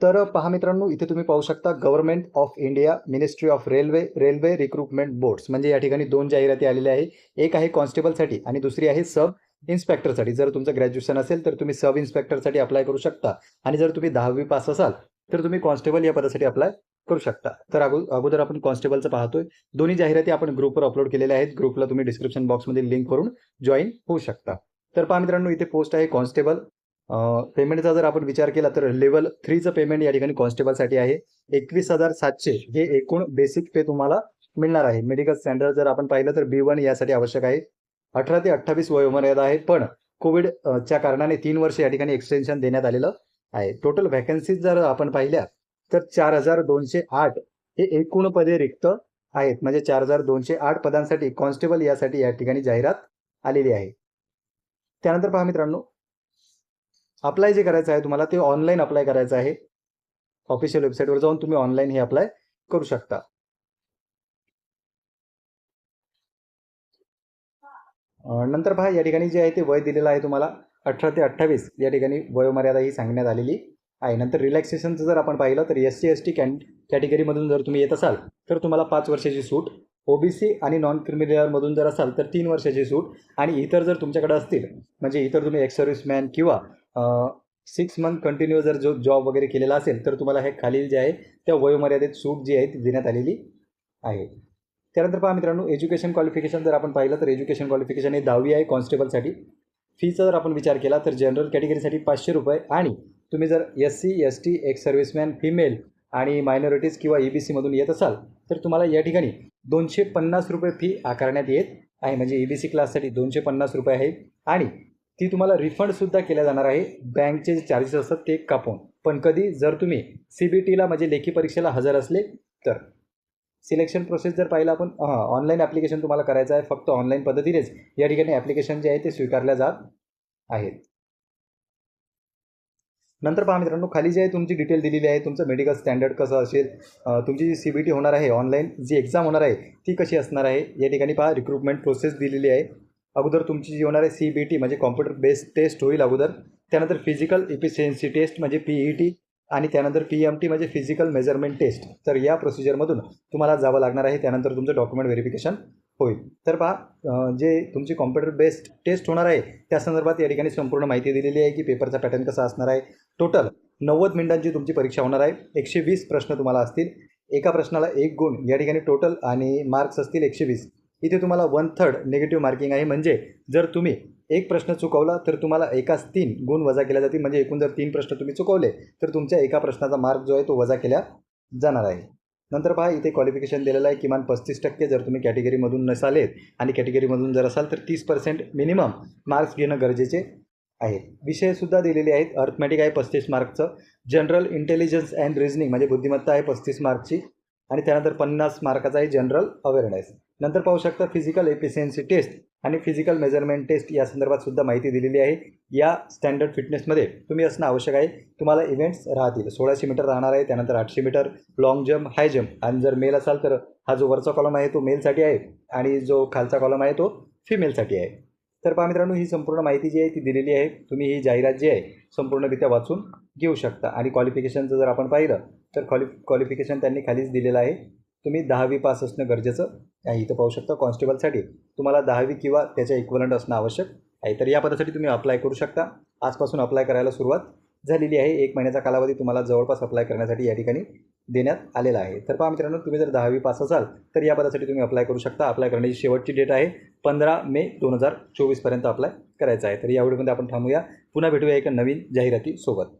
तर पहा मित्रांनो इथे तुम्ही पाहू शकता government of India ministry of railway railway recruitment boards म्हणजे या ठिकाणी दोन जाहिराती आलेल्या आहे. एक आहे कॉन्स्टेबलसाठी आणि दुसरी आहे सब इन्स्पेक्टरसाठी जर तुमचं ग्रॅज्युएशन असेल तर तुम्ही सब इन्स्पेक्टरसाठी अप्लाय करू शकता. आणि जर तुम्ही दहावी पास असाल तर तुम्ही कॉन्स्टेबल या पदासाठी अप्लाय करू शकता. तर अगोदर आपण कॉन्स्टेबलचं पाहतोय. दोन्ही जाहिराती आपण ग्रुपवर अपलोड केलेल्या आहेत. ग्रुपला तुम्ही डिस्क्रिप्शन बॉक्समध्ये लिंक करून जॉईन होऊ शकता. तर पहा मित्रांनो इथे पोस्ट आहे कॉन्स्टेबल पेमेंटचा जर आपण विचार केला तर लेवल थ्रीचं पेमेंट या ठिकाणी कॉन्स्टेबलसाठी आहे. एकवीस हजार सातशे हे एकूण बेसिक पे तुम्हाला मिळणार आहे. मेडिकल स्टँडर्ड जर आपण पाहिलं तर बी वन यासाठी आवश्यक आहे. अठरा ते अठ्ठावीस वयोमर्यादा आहे पण कोविड च्या कारणाने तीन वर्ष या ठिकाणी एक्सटेन्शन देण्यात आलेलं आहे. टोटल व्हॅकन्सीज जर आपण पाहिल्या तर चार हजार दोनशे आठ हे एकूण पदे रिक्त आहेत. म्हणजे चार हजार दोनशे आठ पदांसाठी कॉन्स्टेबल यासाठी या ठिकाणी जाहिरात आलेली आहे. त्यानंतर पहा मित्रांनो अप्लाय जे करायचं आहे तुम्हाला ते ऑनलाईन अप्लाय करायचं आहे. ऑफिशियल वेबसाईटवर जाऊन तुम्ही ऑनलाईन हे अप्लाय करू शकता. नंतर पहा या ठिकाणी जे आहे ते वय दिलेलं आहे तुम्हाला अठरा ते अठ्ठावीस. या ठिकाणी वयोमर्यादा ही सांगण्यात आलेली आहे. नंतर रिलॅक्सेशनचं जर आपण पाहिलं तर S C S T can कॅटेगरीमधून जर तुम्ही येत असाल तर तुम्हाला पाच वर्षाची सूट. ओबीसी आणि नॉन क्रिमिनलमधून जर असाल तर तीन वर्षाची सूट. आणि इतर जर तुमच्याकडे असतील म्हणजे इतर तुम्ही एक्स सर्व्हिसमॅन किंवा सिक्स मंथ कंटिन्यू जर जो जॉब वगैरे केलेला असेल तर तुम्हाला हे खालील जे आहे त्या वयोमर्यादेत सूट जी आहे ती देण्यात आलेली आहे. त्यानंतर पहा मित्रांनो एज्युकेशन क्वालिफिकेशन जर आपण पाहिलं तर एज्युकेशन क्वालिफिकेशन हे दहावी आहे कॉन्स्टेबलसाठी फीचा जर आपण विचार केला तर जनरल कॅटेगरीसाठी पाचशे रुपये आणि तुम्ही जर S C S T ex serviceman female आणि मायनॉरिटीज किंवा ई बी सीमधून येत असाल तर तुम्हाला या ठिकाणी दोनशे पन्नास रुपये फी आकारण्यात येत आहे. म्हणजे ई बी सी क्लाससाठी दोनशे पन्नास रुपये आहे. आणि ती तुम्हाला रिफंडसुद्धा केल्या जाणार आहे. बँकचे जे चार्जेस असतात ते कापून. पण कधी जर तुम्ही सी बी टीला म्हणजे लेखी परीक्षेला हजर असले तर. सिलेक्शन प्रोसेस जर पाहिलं आपण हां ऑनलाईन ॲप्लिकेशन तुम्हाला करायचं आहे. फक्त ऑनलाईन पद्धतीनेच या ठिकाणी ॲप्लिकेशन जे आहे ते स्वीकारल्या जात आहेत. नंतर पहा मित्रांनो खाली जे आहे तुमची डिटेल दिलेली आहे. तुमचं मेडिकल स्टँडर्ड कसं असेल तुमची जी सी बी टी होणार आहे ऑनलाईन जी एक्झाम होणार आहे ती कशी असणार आहे? या ठिकाणी पहा रिक्रुटमेंट प्रोसेस दिलेली आहे. अगोदर तुमची जी होणार आहे सी बी टी म्हणजे कॉम्प्युटर बेस्ड टेस्ट होईल अगोदर. त्यानंतर फिजिकल इफिशियन्सी टेस्ट म्हणजे पी ई टी आणि त्यानंतर पी एम टी म्हणजे फिजिकल मेजरमेंट टेस्ट तर या प्रोसिजरमधून तुम्हाला जावं लागणार आहे त्यानंतर तुमचं डॉक्युमेंट व्हेरिफिकेशन होईल. तर पहा जे तुमची कॉम्प्युटर बेस्ड टेस्ट होणार आहे त्या संदर्भात या ठिकाणी संपूर्ण माहिती दिलेली आहे की पेपरचा पॅटर्न कसा असणार आहे. टोटल नव्वद मिनिटांची तुमची परीक्षा होणार आहे एकशे वीस प्रश्न तुम्हाला असतील. एका प्रश्नाला एक गुण या ठिकाणी टोटल आणि मार्क्स असतील एकशे वीस. इथे तुम्हाला वन थर्ड निगेटिव्ह मार्किंग आहे. म्हणजे जर तुम्ही एक प्रश्न चुकवला तर तुम्हाला एकाच तीन गुण वजा केल्या जातील. म्हणजे एकूण जर तीन प्रश्न तुम्ही चुकवले तर तुमच्या एका प्रश्नाचा मार्क जो आहे तो वजा केला जाणार आहे. नंतर पहा इथे क्वालिफिकेशन दिलेलं आहे. किमान पस्तीस टक्के जर तुम्ही कॅटेगरीमधून नसालेत आणि कॅटेगरीमधून जर असाल तर तीस पर्सेंट मिनिमम मार्क्स घेणं गरजेचे आहे. विषयसुद्धा दिलेले आहेत. अर्थमॅटिक आहे पस्तीस मार्कचं जनरल इंटेलिजन्स अँड रिझनिंग म्हणजे बुद्धिमत्ता आहे पस्तीस मार्कची आणि त्यानंतर पन्नास मार्काचा आहे जनरल अवेअरनेस. नंतर पाहू शकता फिजिकल एफिशियन्सी टेस्ट आणि फिजिकल मेजरमेंट टेस्ट या संदर्भात सुद्धा माहिती दिलेली आहे. या स्टँडर्ड फिटनेसमध्ये तुम्ही असणं आवश्यक आहे. तुम्हाला इव्हेंट्स राहतील. सोळाशे मीटर राहणार आहे त्यानंतर आठशे metre long jump high jump आणि जर मेल असाल तर हा जो वरचा कॉलम आहे तो मेलसाठी आहे आणि जो खालचा कॉलम आहे तो फिमेलसाठी आहे. तर पहा मित्रांनो ही संपूर्ण माहिती जी आहे ती दिलेली आहे. तुम्ही ही जाहिरात जी आहे संपूर्णरित्या वाचून घेऊ शकता. आणि क्वालिफिकेशनचं जर आपण पाहिलं तर क्वालि क्वालिफिकेशन त्यांनी खालीच दिलेलं आहे. तुम्ही दहावी पास असणं गरजेचं आहे. इथं पाहू शकता कॉन्स्टेबलसाठी तुम्हाला दहावी किंवा त्याच्या इक्वलंट असणं आवश्यक आहे. तर या पदासाठी तुम्ही अप्लाय करू शकता. आजपासून अप्लाय करायला सुरुवात झालेली आहे. एक महिन्याचा कालावधी तुम्हाला जवळपास अप्लाय करण्यासाठी या ठिकाणी देण्यात आलेला आहे. तर पहा मित्रांनो तुम्ही जर दहावी पास असाल तर या पदासाठी तुम्ही अप्लाय करू शकता. अप्लाय करण्याची शेवटची डेट आहे पंधरा मे दोन हजार चोवीसपर्यंत अप्लाय करायचं आहे. तर या व्हिडिओमध्ये आपण थांबूया. पुन्हा भेटूया एका नवीन जाहिरातीसोबत.